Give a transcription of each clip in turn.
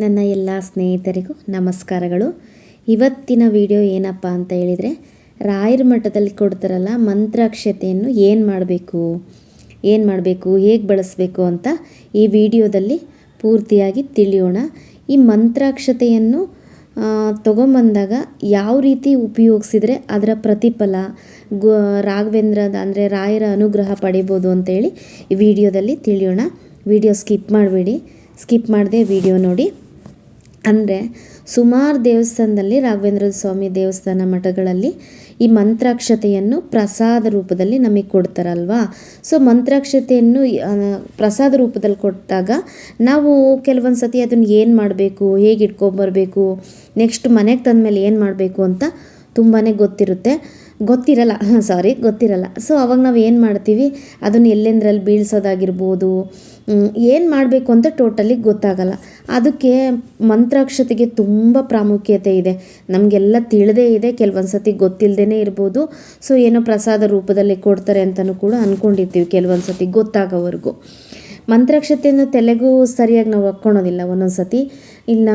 ನನ್ನ ಎಲ್ಲ ಸ್ನೇಹಿತರಿಗೂ ನಮಸ್ಕಾರಗಳು. ಇವತ್ತಿನ ವಿಡಿಯೋ ಏನಪ್ಪ ಅಂತ ಹೇಳಿದರೆ, ರಾಯರ ಮಠದಲ್ಲಿ ಕೊಡ್ತಾರಲ್ಲ ಮಂತ್ರಾಕ್ಷತೆಯನ್ನು ಏನು ಮಾಡಬೇಕು? ಏನು ಮಾಡಬೇಕು? ಹೇಗೆ ಬಳಸಬೇಕು ಅಂತ ಈ ವಿಡಿಯೋದಲ್ಲಿ ಪೂರ್ತಿಯಾಗಿ ತಿಳಿಯೋಣ. ಈ ಮಂತ್ರಾಕ್ಷತೆಯನ್ನು ತೊಗೊಂಬಂದಾಗ ಯಾವ ರೀತಿ ಉಪಯೋಗಿಸಿದರೆ ಅದರ ಪ್ರತಿಫಲ, ಗೋ, ರಾಘವೇಂದ್ರದ ಅಂದರೆ ರಾಯರ ಅನುಗ್ರಹ ಪಡಿಬೋದು ಅಂತೇಳಿ ಈ ವಿಡಿಯೋದಲ್ಲಿ ತಿಳಿಯೋಣ. ವಿಡಿಯೋ ಸ್ಕಿಪ್ ಮಾಡಬೇಡಿ. ಸ್ಕಿಪ್ ಮಾಡದೆ ವಿಡಿಯೋ ನೋಡಿ. ಅಂದರೆ ಸುಮಾರು ದೇವಸ್ಥಾನದಲ್ಲಿ ರಾಘವೇಂದ್ರ ಸ್ವಾಮಿ ದೇವಸ್ಥಾನ ಮಠಗಳಲ್ಲಿ ಈ ಮಂತ್ರಾಕ್ಷತೆಯನ್ನು ಪ್ರಸಾದ ರೂಪದಲ್ಲಿ ನಮಗೆ ಕೊಡ್ತಾರಲ್ವಾ? ಸೊ ಮಂತ್ರಾಕ್ಷತೆಯನ್ನು ಪ್ರಸಾದ ರೂಪದಲ್ಲಿ ಕೊಟ್ಟಾಗ ನಾವು ಕೆಲವೊಂದು ಸತಿ ಅದನ್ನು ಏನು ಮಾಡಬೇಕು, ಹೇಗೆ ಇಟ್ಕೊಂಬರ್ಬೇಕು ನೆಕ್ಸ್ಟ್ ಮನೆಗೆ ತಂದ ಮೇಲೆ ಏನು ಮಾಡಬೇಕು ಅಂತ ತುಂಬಾ ಗೊತ್ತಿರುತ್ತೆ. ಗೊತ್ತಿರಲ್ಲ ಸಾರಿ ಗೊತ್ತಿರಲ್ಲ. ಸೊ ಅವಾಗ ನಾವು ಏನು ಮಾಡ್ತೀವಿ? ಅದನ್ನು ಎಲ್ಲೆಂದ್ರಲ್ಲಿ ಬೀಳ್ಸೋದಾಗಿರ್ಬೋದು ಏನು ಮಾಡಬೇಕು ಅಂತ ಟೋಟಲಿ ಗೊತ್ತಾಗಲ್ಲ. ಅದಕ್ಕೆ ಮಂತ್ರಾಕ್ಷತೆಗೆ ತುಂಬ ಪ್ರಾಮುಖ್ಯತೆ ಇದೆ. ನಮಗೆಲ್ಲ ತಿಳಿದೇ ಇದೆ ಕೆಲವೊಂದು ಸತಿ ಗೊತ್ತಿಲ್ಲದೇ ಇರ್ಬೋದು. ಸೊ ಏನೋ ಪ್ರಸಾದ ರೂಪದಲ್ಲಿ ಕೊಡ್ತಾರೆ ಅಂತಲೂ ಕೂಡ ಅಂದ್ಕೊಂಡಿರ್ತೀವಿ ಕೆಲವೊಂದು ಸತಿ ಗೊತ್ತಾಗೋವರೆಗೂ. ಮಂತ್ರಾಕ್ಷತೆಯನ್ನು ತಲೆಗೂ ಸರಿಯಾಗಿ ನಾವು ಹಾಕ್ಕೊಳೋದಿಲ್ಲ ಒಂದೊಂದು ಸತಿ ಇಲ್ಲ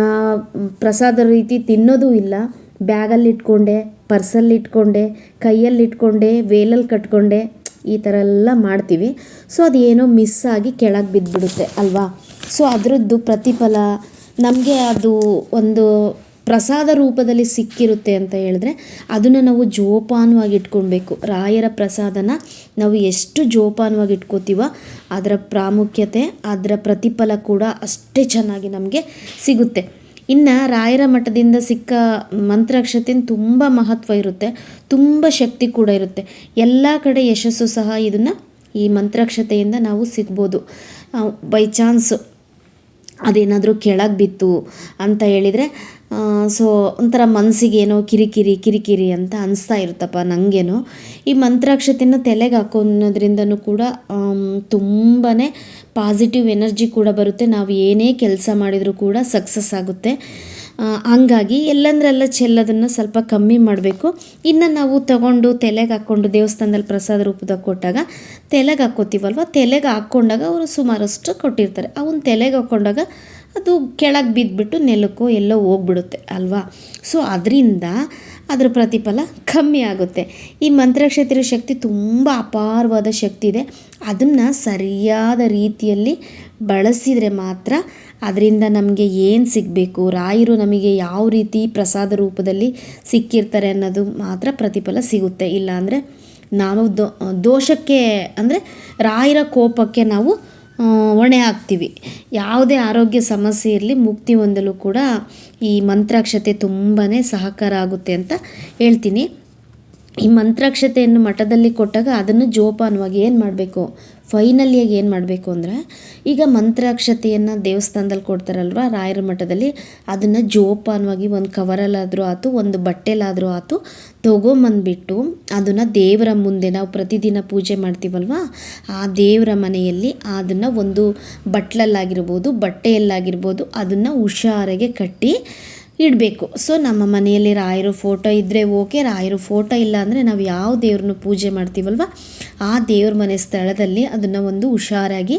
ಪ್ರಸಾದ ರೀತಿ ತಿನ್ನೋದು ಇಲ್ಲ. ಬ್ಯಾಗಲ್ಲಿ ಇಟ್ಕೊಂಡೆ ಪರ್ಸಲ್ಲಿ ಇಟ್ಕೊಂಡೆ ಕೈಯಲ್ಲಿ ಇಟ್ಕೊಂಡೆ ವೇಲಲ್ಲಿ ಕಟ್ಕೊಂಡೆ, ಈ ಥರ ಎಲ್ಲ ಮಾಡ್ತೀವಿ. ಸೊ, ಅದೇನೋ ಮಿಸ್ ಆಗಿ ಕೆಳಗೆ ಬಿದ್ದುಬಿಡುತ್ತೆ ಅಲ್ವಾ? ಸೊ, ಅದರದ್ದು ಪ್ರತಿಫಲ, ನಮಗೆ ಅದು ಒಂದು ಪ್ರಸಾದ ರೂಪದಲ್ಲಿ ಸಿಕ್ಕಿರುತ್ತೆ ಅಂತ ಹೇಳಿದ್ರೆ, ಅದನ್ನು ನಾವು ಜೋಪಾನವಾಗಿ ಇಟ್ಕೊಳ್ಬೇಕು. ರಾಯರ ಪ್ರಸಾದನ ನಾವು ಎಷ್ಟು ಜೋಪಾನವಾಗಿ ಇಟ್ಕೋತೀವೋ, ಅದರ ಪ್ರಾಮುಖ್ಯತೆ, ಅದರ ಪ್ರತಿಫಲ ಕೂಡ ಅಷ್ಟೇ ಚೆನ್ನಾಗಿ ನಮಗೆ ಸಿಗುತ್ತೆ. ಇನ್ನು ರಾಯರ ಮಠದಿಂದ ಸಿಕ್ಕ ಮಂತ್ರಾಕ್ಷತೆನ ತುಂಬ ಮಹತ್ವ ಇರುತ್ತೆ. ತುಂಬ ಶಕ್ತಿ ಕೂಡ ಇರುತ್ತೆ. ಎಲ್ಲ ಕಡೆ ಯಶಸ್ಸು ಸಹ ಇದನ್ನು ಈ ಮಂತ್ರಾಕ್ಷತೆಯಿಂದ ನಾವು ಸಿಗ್ಬೋದು. ಬೈ ಚಾನ್ಸ್ ಅದೇನಾದರೂ ಕೆಳಗೆ ಬಿತ್ತು ಅಂತ ಹೇಳಿದರೆ ಸೊ ಒಂಥರ ಮನಸ್ಸಿಗೇನೋ ಕಿರಿಕಿರಿ ಕಿರಿಕಿರಿ ಅಂತ ಅನಿಸ್ತಾ ಇರುತ್ತಪ್ಪ ನನಗೇನೋ ಈ ಮಂತ್ರಾಕ್ಷತೆಯನ್ನು ತಲೆಗೆ ಹಾಕೋದ್ರಿಂದನೂ ಕೂಡ ತುಂಬಾ ಪಾಸಿಟಿವ್ ಎನರ್ಜಿ ಕೂಡ ಬರುತ್ತೆ. ನಾವು ಏನೇ ಕೆಲಸ ಮಾಡಿದರೂ ಕೂಡ ಸಕ್ಸಸ್ ಆಗುತ್ತೆ. ಹಂಗಾಗಿ ಎಲ್ಲಂದ್ರೆಲ್ಲ ಚೆಲ್ಲೋದನ್ನು ಸ್ವಲ್ಪ ಕಮ್ಮಿ ಮಾಡಬೇಕು. ಇನ್ನು ನಾವು ತಗೊಂಡು ತಲೆಗೆ ಹಾಕ್ಕೊಂಡು ದೇವಸ್ಥಾನದಲ್ಲಿ ಪ್ರಸಾದ ರೂಪದಾಗ ಕೊಟ್ಟಾಗ ತಲೆಗೆ ಹಾಕ್ಕೋತೀವಲ್ವ? ತಲೆಗೆ ಹಾಕ್ಕೊಂಡಾಗ ಅವರು ಸುಮಾರಷ್ಟು ಕೊಟ್ಟಿರ್ತಾರೆ. ಅವನ್ನ ತಲೆಗೆ ಹಾಕ್ಕೊಂಡಾಗ ಅದು ಕೆಳಗೆ ಬಿದ್ದುಬಿಟ್ಟು ನೆಲಕ್ಕೋ ಎಲ್ಲೋ ಹೋಗ್ಬಿಡುತ್ತೆ ಅಲ್ವಾ? ಸೊ ಅದರಿಂದ ಅದರ ಪ್ರತಿಫಲ ಕಮ್ಮಿ ಆಗುತ್ತೆ. ಈ ಮಂತ್ರಕ್ಷೇತ್ರ ಶಕ್ತಿ ತುಂಬ ಅಪಾರವಾದ ಶಕ್ತಿ ಇದೆ. ಅದನ್ನು ಸರಿಯಾದ ರೀತಿಯಲ್ಲಿ ಬಳಸಿದರೆ ಮಾತ್ರ ಅದರಿಂದ ನಮಗೆ ಏನು ಸಿಗಬೇಕು, ರಾಯರು ನಮಗೆ ಯಾವ ರೀತಿ ಪ್ರಸಾದ ರೂಪದಲ್ಲಿ ಸಿಕ್ಕಿರ್ತಾರೆ ಅನ್ನೋದು ಮಾತ್ರ ಪ್ರತಿಫಲ ಸಿಗುತ್ತೆ. ಇಲ್ಲಾಂದರೆ ನಾವು ದೋಷಕ್ಕೆ ಅಂದರೆ ರಾಯರ ಕೋಪಕ್ಕೆ ನಾವು ಹೊಣೆ ಆಗ್ತೀವಿ ಯಾವುದೇ ಆರೋಗ್ಯ ಸಮಸ್ಯೆ ಇರಲಿ ಮುಕ್ತಿ ಹೊಂದಲು ಕೂಡ ಈ ಮಂತ್ರಾಕ್ಷತೆ ತುಂಬಾ ಸಹಕಾರ ಆಗುತ್ತೆ ಅಂತ ಹೇಳ್ತೀನಿ. ಈ ಮಂತ್ರಾಕ್ಷತೆಯನ್ನು ಮಠದಲ್ಲಿ ಕೊಟ್ಟಾಗ ಅದನ್ನು ಜೋಪಾನವಾಗಿ ಏನು ಮಾಡಬೇಕು? ಫೈನಲಿಯಾಗಿ ಏನು ಮಾಡಬೇಕು ಅಂದರೆ, ಈಗ ಮಂತ್ರಾಕ್ಷತೆಯನ್ನು ದೇವಸ್ಥಾನದಲ್ಲಿ ಕೊಡ್ತಾರಲ್ವ, ರಾಯರ ಮಠದಲ್ಲಿ, ಅದನ್ನು ಜೋಪಾನವಾಗಿ ಒಂದು ಕವರಲ್ಲಾದರೂ ಆಯ್ತು ಒಂದು ಬಟ್ಟೆಲಾದರೂ ಆಯ್ತು ತೊಗೊಂಬಂದ್ಬಿಟ್ಟು ಅದನ್ನು ದೇವರ ಮುಂದೆ ನಾವು ಪ್ರತಿದಿನ ಪೂಜೆ ಮಾಡ್ತೀವಲ್ವ, ಆ ದೇವರ ಮನೆಯಲ್ಲಿ ಅದನ್ನು ಒಂದು ಬಟ್ಲಲ್ಲಾಗಿರ್ಬೋದು, ಬಟ್ಟೆಯಲ್ಲಾಗಿರ್ಬೋದು, ಅದನ್ನು ಹುಷಾರಾಗೆ ಕಟ್ಟಿ ಇಡಬೇಕು. ಸೊ ನಮ್ಮ ಮನೆಯಲ್ಲಿ ರಾಯರು ಫೋಟೋ ಇದ್ದರೆ ಓಕೆ ರಾಯರು ಫೋಟೋ ಇಲ್ಲ ಅಂದರೆ ನಾವು ಯಾವ ದೇವ್ರನ್ನ ಪೂಜೆ ಮಾಡ್ತೀವಲ್ವ? ಆ ದೇವ್ರ ಮನೆ ಸ್ಥಳದಲ್ಲಿ ಅದನ್ನು ಒಂದು ಹುಷಾರಾಗಿ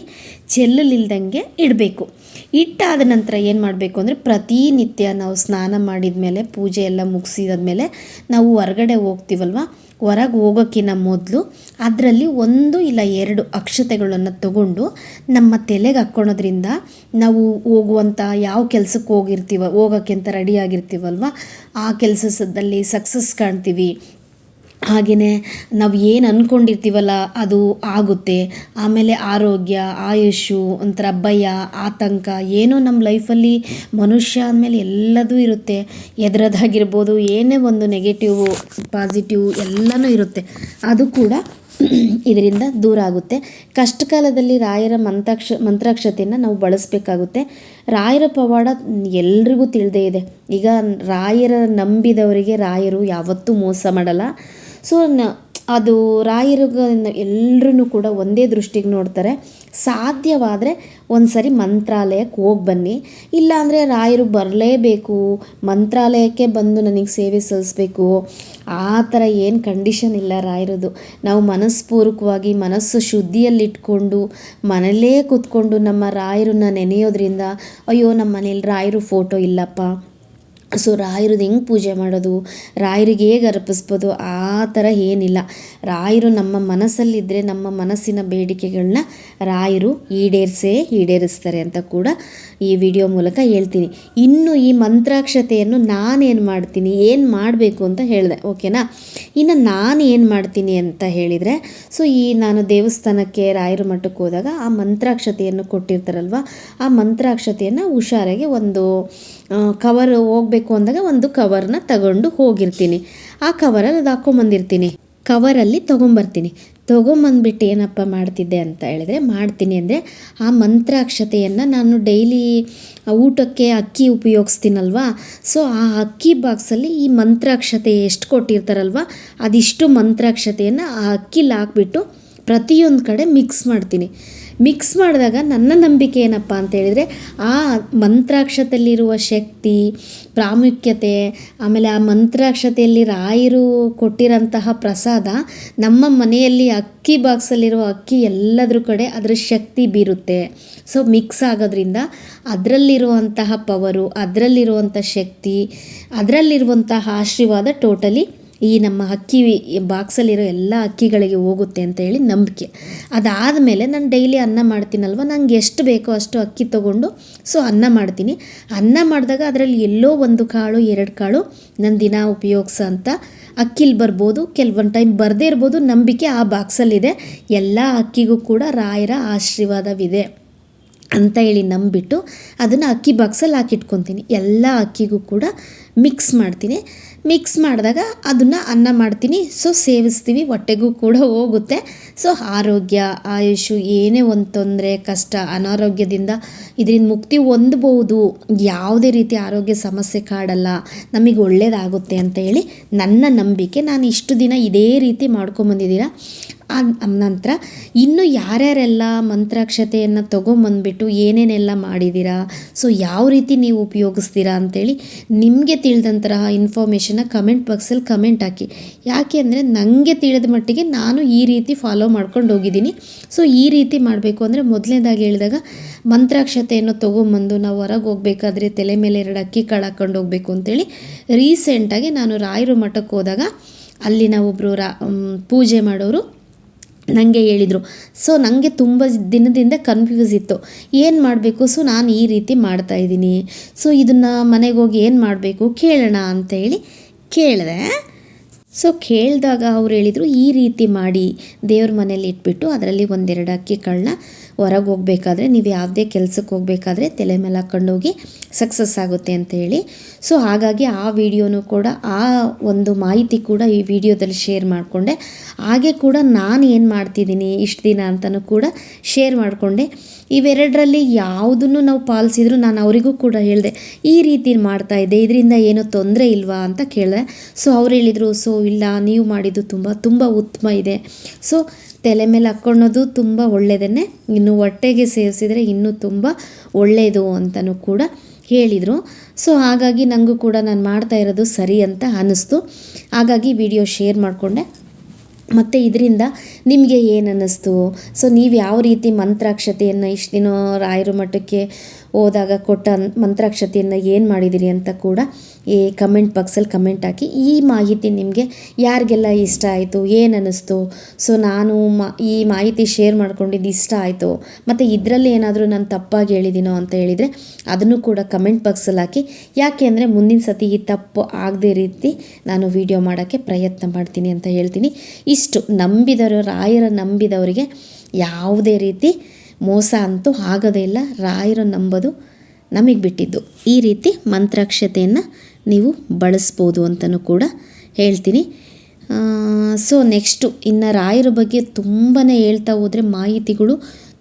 ಚೆಲ್ಲಲಿಲ್ದಂಗೆ ಇಡಬೇಕು. ಇಟ್ಟಾದ ನಂತರ ಏನು ಮಾಡಬೇಕು ಅಂದರೆ ಪ್ರತಿನಿತ್ಯ ನಾವು ಸ್ನಾನ ಮಾಡಿದ ಮೇಲೆ ಪೂಜೆ ಎಲ್ಲ ಮುಗಿಸಿದಾದ್ಮೇಲೆ ನಾವು ಹೊರಗಡೆ ಹೋಗ್ತೀವಲ್ವ? ಹೊರಗೆ ಹೋಗೋಕ್ಕಿಂತ ಮೊದಲು ಅದರಲ್ಲಿ ಒಂದು ಇಲ್ಲ ಎರಡು ಅಕ್ಷತೆಗಳನ್ನು ತಗೊಂಡು ನಮ್ಮ ತಲೆಗೆ ಹಾಕ್ಕೊಳೋದ್ರಿಂದ ನಾವು ಹೋಗುವಂಥ ಯಾವ ಕೆಲಸಕ್ಕೆ ಹೋಗಿರ್ತೀವ ಹೋಗೋಕ್ಕೆ ಅಂತ ರೆಡಿ ಆಗಿರ್ತೀವಲ್ವ? ಆ ಕೆಲಸದಲ್ಲಿ ಸಕ್ಸಸ್ ಕಾಣ್ತೀವಿ. ಹಾಗೆಯೇ ನಾವು ಏನು ಅಂದ್ಕೊಂಡಿರ್ತೀವಲ್ಲ ಅದು ಆಗುತ್ತೆ. ಆಮೇಲೆ ಆರೋಗ್ಯ, ಆಯುಷು, ಒಂಥರ ಭಯ, ಆತಂಕ ಏನೋ ನಮ್ಮ ಲೈಫಲ್ಲಿ ಮನುಷ್ಯ ಅಂದಮೇಲೆ ಎಲ್ಲದೂ ಇರುತ್ತೆ. ಎದುರದಾಗಿರ್ಬೋದು ಏನೇ ಒಂದು ನೆಗೆಟಿವ್ ಪಾಸಿಟಿವ್ ಎಲ್ಲನೂ ಇರುತ್ತೆ. ಅದು ಕೂಡ ಇದರಿಂದ ದೂರ ಆಗುತ್ತೆ. ಕಷ್ಟಕಾಲದಲ್ಲಿ ರಾಯರ ಮಂತ್ರಾಕ್ಷ, ಮಂತ್ರಾಕ್ಷತೆಯನ್ನು ನಾವು ಬಳಸಬೇಕಾಗುತ್ತೆ. ರಾಯರ ಪವಾಡ ಎಲ್ರಿಗೂ ತಿಳಿದೇ ಇದೆ. ಈಗ ರಾಯರ ನಂಬಿದವರಿಗೆ ರಾಯರು ಯಾವತ್ತೂ ಮೋಸ ಮಾಡಲ್ಲ. ಸೊ ಅದು ರಾಯರು ಎಲ್ಲರೂ ಕೂಡ ಒಂದೇ ದೃಷ್ಟಿಗೆ ನೋಡ್ತಾರೆ. ಸಾಧ್ಯವಾದರೆ ಒಂದು ಸರಿ ಮಂತ್ರಾಲಯಕ್ಕೆ ಹೋಗಿ ಬನ್ನಿ. ಇಲ್ಲಾಂದರೆ ರಾಯರು ಬರಲೇಬೇಕು. ಮಂತ್ರಾಲಯಕ್ಕೆ ಬಂದು ನನಗೆ ಸೇವೆ ಸಲ್ಲಿಸ್ಬೇಕು. ಆ ಥರ ಏನು ಕಂಡೀಷನ್ ಇಲ್ಲ ರಾಯರದು. ನಾವು ಮನಸ್ಪೂರ್ವಕವಾಗಿ ಮನಸ್ಸು ಶುದ್ಧಿಯಲ್ಲಿಟ್ಕೊಂಡು ಮನೇಲೇ ಕೂತ್ಕೊಂಡು ನಮ್ಮ ರಾಯರನ್ನ ನೆನೆಯೋದ್ರಿಂದ, ಅಯ್ಯೋ ನಮ್ಮ ಮನೇಲಿ ರಾಯರು ಫೋಟೋ ಇಲ್ಲಪ್ಪ. ಸೊ ರಾಯರದ್ದು ಹೆಂಗೆ ಪೂಜೆ ಮಾಡೋದು? ರಾಯರಿಗೆ ಹೇಗೆ ಅರ್ಪಿಸ್ಬೋದು? ಆ ಥರ ಏನಿಲ್ಲ. ರಾಯರು ನಮ್ಮ ಮನಸ್ಸಲ್ಲಿದ್ದರೆ ನಮ್ಮ ಮನಸ್ಸಿನ ಬೇಡಿಕೆಗಳನ್ನ ರಾಯರು ಈಡೇರಿಸೇ ಈಡೇರಿಸ್ತಾರೆ ಅಂತ ಕೂಡ ಈ ವಿಡಿಯೋ ಮೂಲಕ ಹೇಳ್ತೀನಿ. ಇನ್ನು ಈ ಮಂತ್ರಾಕ್ಷತೆಯನ್ನು ನಾನೇನು ಮಾಡ್ತೀನಿ? ಏನು ಮಾಡಬೇಕು ಅಂತ ಹೇಳಿದೆ, ಓಕೆನಾ? ಇನ್ನು ನಾನು ಏನು ಮಾಡ್ತೀನಿ ಅಂತ ಹೇಳಿದರೆ, ಸೊ ಈ ನಾನು ದೇವಸ್ಥಾನಕ್ಕೆ ರಾಯರ ಮಠಕ್ಕೆ ಹೋದಾಗ ಆ ಮಂತ್ರಾಕ್ಷತೆಯನ್ನು ಕೊಟ್ಟಿರ್ತಾರಲ್ವ? ಆ ಮಂತ್ರಾಕ್ಷತೆಯನ್ನು ಹುಷಾರಾಗಿ ಒಂದು ಕವರ್ ಹೋಗಬೇಕು ಅಂದಾಗ ಒಂದು ಕವರ್ನ ತಗೊಂಡು ಹೋಗಿರ್ತೀನಿ. ಆ ಕವರಲ್ಲಿ ಅದು ಹಾಕೊಂಬಂದಿರ್ತೀನಿ. ಕವರಲ್ಲಿ ತೊಗೊಂಬರ್ತೀನಿ. ತೊಗೊಂಬಂದ್ಬಿಟ್ಟು ಏನಪ್ಪ ಮಾಡ್ತಿದ್ದೆ ಅಂತ ಹೇಳಿದ್ರೆ, ಮಾಡ್ತೀನಿ ಅಂದರೆ ಆ ಮಂತ್ರಾಕ್ಷತೆಯನ್ನು ನಾನು ಡೈಲಿ ಊಟಕ್ಕೆ ಅಕ್ಕಿ ಉಪಯೋಗಿಸ್ತೀನಲ್ವಾ? ಸೊ ಆ ಅಕ್ಕಿ ಬಾಕ್ಸಲ್ಲಿ ಈ ಮಂತ್ರಾಕ್ಷತೆ ಎಷ್ಟು ಕೊಟ್ಟಿರ್ತಾರಲ್ವ? ಅದಿಷ್ಟು ಮಂತ್ರಾಕ್ಷತೆಯನ್ನು ಆ ಅಕ್ಕಿಲಿ ಹಾಕ್ಬಿಟ್ಟು ಪ್ರತಿಯೊಂದು ಕಡೆ ಮಿಕ್ಸ್ ಮಾಡ್ತೀನಿ. ಮಿಕ್ಸ್ ಮಾಡಿದಾಗ ನನ್ನ ನಂಬಿಕೆ ಏನಪ್ಪ ಅಂತ ಹೇಳಿದರೆ ಆ ಮಂತ್ರಾಕ್ಷತೆಯಲ್ಲಿರುವ ಶಕ್ತಿ, ಪ್ರಾಮುಖ್ಯತೆ, ಆಮೇಲೆ ಆ ಮಂತ್ರಾಕ್ಷತೆಯಲ್ಲಿ ರಾಯರು ಕೊಟ್ಟಿರೋಂತಹ ಪ್ರಸಾದ, ನಮ್ಮ ಮನೆಯಲ್ಲಿ ಅಕ್ಕಿ ಬಾಕ್ಸಲ್ಲಿರುವ ಅಕ್ಕಿ ಎಲ್ಲದ್ರ ಕಡೆ ಅದರ ಶಕ್ತಿ ಬೀರುತ್ತೆ. ಸೊ ಮಿಕ್ಸ್ ಆಗೋದ್ರಿಂದ ಅದರಲ್ಲಿರುವಂತಹ ಪವರು ಅದರಲ್ಲಿರುವಂಥ ಶಕ್ತಿ, ಅದರಲ್ಲಿರುವಂತಹ ಆಶೀರ್ವಾದ ಟೋಟಲಿ ಈ ನಮ್ಮ ಅಕ್ಕಿ ಬಾಕ್ಸಲ್ಲಿರೋ ಎಲ್ಲ ಅಕ್ಕಿಗಳಿಗೆ ಹೋಗುತ್ತೆ ಅಂತ ಹೇಳಿ ನಂಬಿಕೆ. ಅದಾದ ಮೇಲೆ ನಾನು ಡೈಲಿ ಅನ್ನ ಮಾಡ್ತೀನಲ್ವ? ನನಗೆ ಎಷ್ಟು ಬೇಕೋ ಅಷ್ಟು ಅಕ್ಕಿ ತೊಗೊಂಡು ಸೊ ಅನ್ನ ಮಾಡ್ತೀನಿ. ಅನ್ನ ಮಾಡಿದಾಗ ಅದರಲ್ಲಿ ಎಲ್ಲೋ ಒಂದು ಕಾಳು, ಎರಡು ಕಾಳು ನನ್ನ ದಿನ ಉಪಯೋಗಿಸ ಅಂತ ಅಕ್ಕಿಲಿ ಬರ್ಬೋದು. ಕೆಲವೊಂದು ಟೈಮ್ ಬರದೇ ಇರ್ಬೋದು. ನಂಬಿಕೆ ಆ ಬಾಕ್ಸಲ್ಲಿದೆ ಎಲ್ಲ ಅಕ್ಕಿಗೂ ಕೂಡ ರಾಯರ ಆಶೀರ್ವಾದವಿದೆ. ಅಂತ ಹೇಳಿ ನಂಬಿಟ್ಟು ಅದನ್ನು ಅಕ್ಕಿ ಬಾಕ್ಸಲ್ಲಿ ಹಾಕಿಟ್ಕೊತೀನಿ. ಎಲ್ಲ ಅಕ್ಕಿಗೂ ಕೂಡ ಮಿಕ್ಸ್ ಮಾಡ್ತೀನಿ. ಮಿಕ್ಸ್ ಮಾಡಿದಾಗ ಅದನ್ನು ಅನ್ನ ಮಾಡ್ತೀನಿ. ಸೊ ಸೇವಿಸ್ತೀವಿ. ಹೊಟ್ಟೆಗೂ ಕೂಡ ಹೋಗುತ್ತೆ. ಸೊ ಆರೋಗ್ಯ, ಆಯುಷು ಏನೇ ಒಂದು ತೊಂದರೆ, ಕಷ್ಟ, ಅನಾರೋಗ್ಯದಿಂದ ಇದರಿಂದ ಮುಕ್ತಿ ಹೊಂದ್ಬೋದು. ಯಾವುದೇ ರೀತಿ ಆರೋಗ್ಯ ಸಮಸ್ಯೆ ಕಾಡಲ್ಲ. ನಮಗೆ ಒಳ್ಳೆಯದಾಗುತ್ತೆ ಅಂತ ಹೇಳಿ ನನ್ನ ನಂಬಿಕೆ. ನಾನು ಇಷ್ಟು ದಿನ ಇದೇ ರೀತಿ ಮಾಡ್ಕೊಂಬಂದಿದ್ದೀರ ನಂತರ ಇನ್ನು ಯಾರ್ಯಾರೆಲ್ಲ ಮಂತ್ರಾಕ್ಷತೆಯನ್ನು ತೊಗೊಂಬಂದ್ಬಿಟ್ಟು ಏನೇನೆಲ್ಲ ಮಾಡಿದ್ದೀರಾ ಸೊ ಯಾವ ರೀತಿ ನೀವು ಉಪಯೋಗಿಸ್ತೀರಾ ಅಂಥೇಳಿ ನಿಮಗೆ ತಿಳಿದಂತಹ ಇನ್ಫಾರ್ಮೇಷನ್ನ ಕಮೆಂಟ್ ಬಾಕ್ಸಲ್ಲಿ ಕಮೆಂಟ್ ಹಾಕಿ. ಯಾಕೆ ಅಂದರೆ ನನಗೆ ತಿಳಿದ ಮಟ್ಟಿಗೆ ನಾನು ಈ ರೀತಿ ಫಾಲೋ ಮಾಡ್ಕೊಂಡು ಹೋಗಿದ್ದೀನಿ. ಸೊ ಈ ರೀತಿ ಮಾಡಬೇಕು ಅಂದರೆ ಮೊದಲನೇದಾಗಿ ಹೇಳಿದಾಗ ಮಂತ್ರಾಕ್ಷತೆಯನ್ನು ತೊಗೊಂಬಂದು ನಾವು ಹೊರಗೆ ಹೋಗ್ಬೇಕಾದ್ರೆ ತಲೆ ಮೇಲೆ ಎರಡು ಅಕ್ಕಿ ಕಾಳು ಹಾಕ್ಕೊಂಡು ಹೋಗಬೇಕು ಅಂತೇಳಿ ರೀಸೆಂಟಾಗಿ ನಾನು ರಾಯರು ಮಠಕ್ಕೆ ಹೋದಾಗ ಅಲ್ಲಿ ಒಬ್ಬರು ರಾ ಪೂಜೆ ಮಾಡೋರು ನನಗೆ ಹೇಳಿದರು. ಸೊ ನನಗೆ ತುಂಬ ದಿನದಿಂದ ಕನ್ಫ್ಯೂಸ್ ಇತ್ತು. ಏನು ಮಾಡಬೇಕು? ಸೊ ನಾನು ಈ ರೀತಿ ಮಾಡ್ತಾಯಿದ್ದೀನಿ ಸೊ ಇದನ್ನು ಮನೆಗೆ ಹೋಗಿ ಏನು ಮಾಡಬೇಕು? ಕೇಳೋಣ ಅಂತ ಹೇಳಿ ಕೇಳಿದೆ. ಸೊ ಕೇಳಿದಾಗ ಅವ್ರು ಹೇಳಿದರು, ಈ ರೀತಿ ಮಾಡಿ ದೇವ್ರ ಮನೇಲಿ ಇಟ್ಬಿಟ್ಟು ಅದರಲ್ಲಿ ಒಂದೆರಡು ಅಕ್ಕಿ ಕಾಳನ್ನ ಹೊರಗೆ ಹೋಗಬೇಕಾದ್ರೆ ನೀವು ಯಾವುದೇ ಕೆಲಸಕ್ಕೆ ಹೋಗಬೇಕಾದ್ರೆ ತಲೆ ಮೇಲೆ ಹಾಕ್ಕೊಂಡೋಗಿ ಸಕ್ಸಸ್ ಆಗುತ್ತೆ ಅಂತ ಹೇಳಿ. ಸೊ ಹಾಗಾಗಿ ಆ ವಿಡಿಯೋನು ಕೂಡ, ಆ ಒಂದು ಮಾಹಿತಿ ಕೂಡ ಈ ವಿಡಿಯೋದಲ್ಲಿ ಶೇರ್ ಮಾಡಿಕೊಂಡೆ. ಹಾಗೆ ಕೂಡ ನಾನು ಏನು ಮಾಡ್ತಿದ್ದೀನಿ ಇಷ್ಟು ದಿನ ಅಂತಲೂ ಕೂಡ ಶೇರ್ ಮಾಡಿಕೊಂಡೆ. ಇವೆರಡರಲ್ಲಿ ಯಾವುದನ್ನು ನಾವು ಪಾಲಿಸಿದ್ರು ನಾನು ಅವರಿಗೂ ಕೂಡ ಹೇಳಿದೆ, ಈ ರೀತಿ ಮಾಡ್ತಾ ಇದ್ದೆ, ಇದರಿಂದ ಏನೂ ತೊಂದರೆ ಇಲ್ವಾ ಅಂತ ಕೇಳಿದೆ. ಸೊ ಅವ್ರು ಹೇಳಿದರು ಸೊ ಇಲ್ಲ, ನೀವು ಮಾಡಿದ್ದು ತುಂಬ ತುಂಬ ಉತ್ತಮ ಇದೆ. ಸೊ ತಲೆ ಮೇಲೆ ಹಾಕ್ಕೊಳ್ಳೋದು ತುಂಬ ಒಳ್ಳೆಯದನ್ನೇ ಇನ್ನು ಹೊಟ್ಟೆಗೆ ಸೇವಿಸಿದರೆ ಇನ್ನೂ ತುಂಬ ಒಳ್ಳೆಯದು ಅಂತಲೂ ಕೂಡ ಹೇಳಿದರು. ಸೊ ಹಾಗಾಗಿ ನನಗೂ ಕೂಡ ನಾನು ಮಾಡ್ತಾ ಇರೋದು ಸರಿ ಅಂತ ಅನ್ನಿಸ್ತು ಹಾಗಾಗಿ ವಿಡಿಯೋ ಶೇರ್ ಮಾಡಿಕೊಂಡೆ. ಮತ್ತು ಇದರಿಂದ ನಿಮಗೆ ಏನು ಅನ್ನಿಸ್ತು ಸೊ ನೀವು ಯಾವ ರೀತಿ ಮಂತ್ರಾಕ್ಷತೆಯನ್ನು ಇಷ್ಟು ದಿನ ರಾಯರ ಮಠಕ್ಕೆ ಹೋದಾಗ ಕೊಟ್ಟ ಮಂತ್ರಾಕ್ಷತೆಯನ್ನು ಏನು ಮಾಡಿದಿರಿ ಅಂತ ಕೂಡ ಈ ಕಮೆಂಟ್ ಬಾಕ್ಸಲ್ಲಿ ಕಮೆಂಟ್ ಹಾಕಿ. ಈ ಮಾಹಿತಿ ನಿಮಗೆ ಯಾರಿಗೆಲ್ಲ ಇಷ್ಟ ಆಯಿತು, ಏನು ಅನ್ನಿಸ್ತು ಸೊ ನಾನು ಮಾ, ಈ ಮಾಹಿತಿ ಶೇರ್ ಮಾಡ್ಕೊಂಡಿದ್ದು ಇಷ್ಟ ಆಯಿತು. ಮತ್ತು ಇದರಲ್ಲಿ ಏನಾದರೂ ನಾನು ತಪ್ಪಾಗಿ ಹೇಳಿದ್ದೀನೋ ಅಂತ ಹೇಳಿದರೆ ಅದನ್ನು ಕೂಡ ಕಮೆಂಟ್ ಬಾಕ್ಸಲ್ಲಿ ಹಾಕಿ. ಯಾಕೆ ಅಂದರೆ ಮುಂದಿನ ಸತಿ ಈ ತಪ್ಪು ಆಗದೇ ರೀತಿ ನಾನು ವಿಡಿಯೋ ಮಾಡೋಕ್ಕೆ ಪ್ರಯತ್ನ ಮಾಡ್ತೀನಿ ಅಂತ ಹೇಳ್ತೀನಿ. ಇಷ್ಟು ನಂಬಿದವರು, ರಾಯರ ನಂಬಿದವರಿಗೆ ಯಾವುದೇ ರೀತಿ ಮೋಸ ಅಂತೂ ಆಗೋದೇ ಇಲ್ಲ, ರಾಯರು ನಂಬೋದು ನಮಗೆ ಬಿಟ್ಟಿದ್ದು. ಈ ರೀತಿ ಮಂತ್ರಾಕ್ಷತೆಯನ್ನು ನೀವು ಬಳಸ್ಬೋದು ಅಂತಲೂ ಕೂಡ ಹೇಳ್ತೀನಿ. ಸೊ ನೆಕ್ಸ್ಟು ಇನ್ನು ರಾಯರ ಬಗ್ಗೆ ತುಂಬಾ ಹೇಳ್ತಾ ಹೋದರೆ ಮಾಹಿತಿಗಳು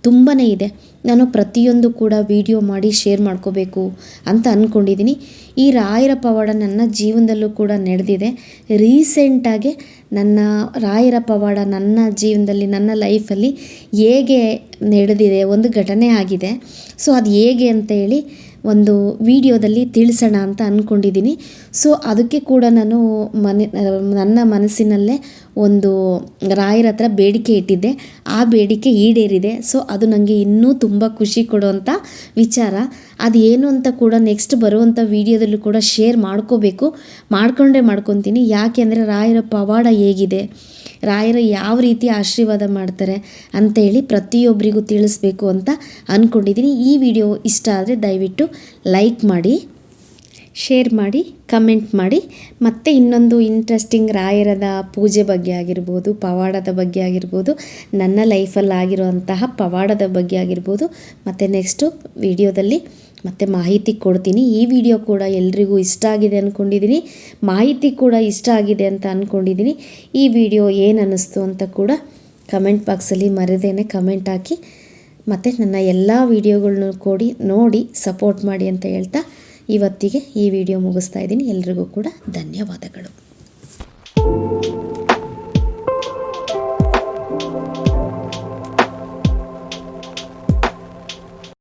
ತುಂಬಾ ಇದೆ. ನಾನು ಪ್ರತಿಯೊಂದು ಕೂಡ ವಿಡಿಯೋ ಮಾಡಿ ಶೇರ್ ಮಾಡ್ಕೋಬೇಕು ಅಂತ ಅಂದ್ಕೊಂಡಿದ್ದೀನಿ ಈ ರಾಯರ ಪವಾಡ ನನ್ನ ಜೀವನದಲ್ಲೂ ಕೂಡ ನಡೆದಿದೆ. ರೀಸೆಂಟಾಗಿ ನನ್ನ ರಾಯರ ಪವಾಡ ನನ್ನ ಜೀವನದಲ್ಲಿ, ನನ್ನ ಲೈಫಲ್ಲಿ ಹೇಗೆ ನಡೆದಿದೆ, ಒಂದು ಘಟನೆ ಆಗಿದೆ. ಸೊ, ಅದು ಹೇಗೆ ಅಂತ ಹೇಳಿ ಒಂದು ವಿಡಿಯೋದಲ್ಲಿ ತಿಳಿಸೋಣ ಅಂತ ಅಂದ್ಕೊಂಡಿದ್ದೀನಿ ಸೊ, ಅದಕ್ಕೆ ಕೂಡ ನಾನು ಮನೆ, ನನ್ನ ಮನಸ್ಸಿನಲ್ಲೇ ಒಂದು ರಾಯರ ಹತ್ರ ಬೇಡಿಕೆ ಇಟ್ಟಿದ್ದೆ. ಆ ಬೇಡಿಕೆ ಈಡೇರಿದೆ. ಸೊ ಅದು ನನಗೆ ಇನ್ನೂ ತುಂಬ ಖುಷಿ ಕೊಡುವಂಥ ವಿಚಾರ. ಅದು ಏನು ಅಂತ ಕೂಡ ನೆಕ್ಸ್ಟ್ ಬರುವಂಥ ವಿಡಿಯೋದಲ್ಲೂ ಕೂಡ ಶೇರ್ ಮಾಡ್ಕೋಬೇಕು. ಮಾಡ್ಕೊಂಡೇ ಮಾಡ್ಕೊತೀನಿ. ಯಾಕೆ ಅಂದರೆ ರಾಯರ ಪವಾಡ ಹೇಗಿದೆ? ರಾಯರ ಯಾವ ರೀತಿ ಆಶೀರ್ವಾದ ಮಾಡ್ತಾರೆ ಅಂತೇಳಿ ಪ್ರತಿಯೊಬ್ಬರಿಗೂ ತಿಳಿಸ್ಬೇಕು ಅಂತ ಅಂದ್ಕೊಂಡಿದ್ದೀನಿ ಈ ವಿಡಿಯೋ ಇಷ್ಟ ಆದರೆ ದಯವಿಟ್ಟು ಲೈಕ್ ಮಾಡಿ. ಶೇರ್ ಮಾಡಿ ಕಮೆಂಟ್ ಮಾಡಿ. ಮತ್ತು ಇನ್ನೊಂದು ಇಂಟ್ರೆಸ್ಟಿಂಗ್ ರಾಯರದ ಪೂಜೆ ಬಗ್ಗೆ ಆಗಿರ್ಬೋದು, ಪವಾಡದ ಬಗ್ಗೆ ಆಗಿರ್ಬೋದು, ನನ್ನ ಲೈಫಲ್ಲಿ ಆಗಿರುವಂತಹ ಪವಾಡದ ಬಗ್ಗೆ ಆಗಿರ್ಬೋದು. ಮತ್ತು ನೆಕ್ಸ್ಟು ವಿಡಿಯೋದಲ್ಲಿ ಮತ್ತೆ ಮಾಹಿತಿ ಕೊಡ್ತೀನಿ. ಈ ವಿಡಿಯೋ ಕೂಡ ಎಲ್ರಿಗೂ ಇಷ್ಟ ಆಗಿದೆ ಅಂದ್ಕೊಂಡಿದ್ದೀನಿ ಮಾಹಿತಿ ಕೂಡ ಇಷ್ಟ ಆಗಿದೆ ಅಂತ ಅಂದ್ಕೊಂಡಿದ್ದೀನಿ ಈ ವಿಡಿಯೋ ಏನು ಅನ್ನಿಸ್ತು ಅಂತ ಕೂಡ ಕಮೆಂಟ್ ಬಾಕ್ಸಲ್ಲಿ ಮರೆದೇನೆ ಕಮೆಂಟ್ ಹಾಕಿ. ಮತ್ತು ನನ್ನ ಎಲ್ಲ ವಿಡಿಯೋಗಳನ್ನೂ ಕೊಡಿ, ನೋಡಿ ಸಪೋರ್ಟ್ ಮಾಡಿ ಅಂತ ಹೇಳ್ತಾ ಇವತ್ತಿಗೆ ಈ ವಿಡಿಯೋ ಮುಗಿಸ್ತಾ ಇದ್ದೀನಿ. ಎಲ್ರಿಗೂ ಕೂಡ ಧನ್ಯವಾದಗಳು.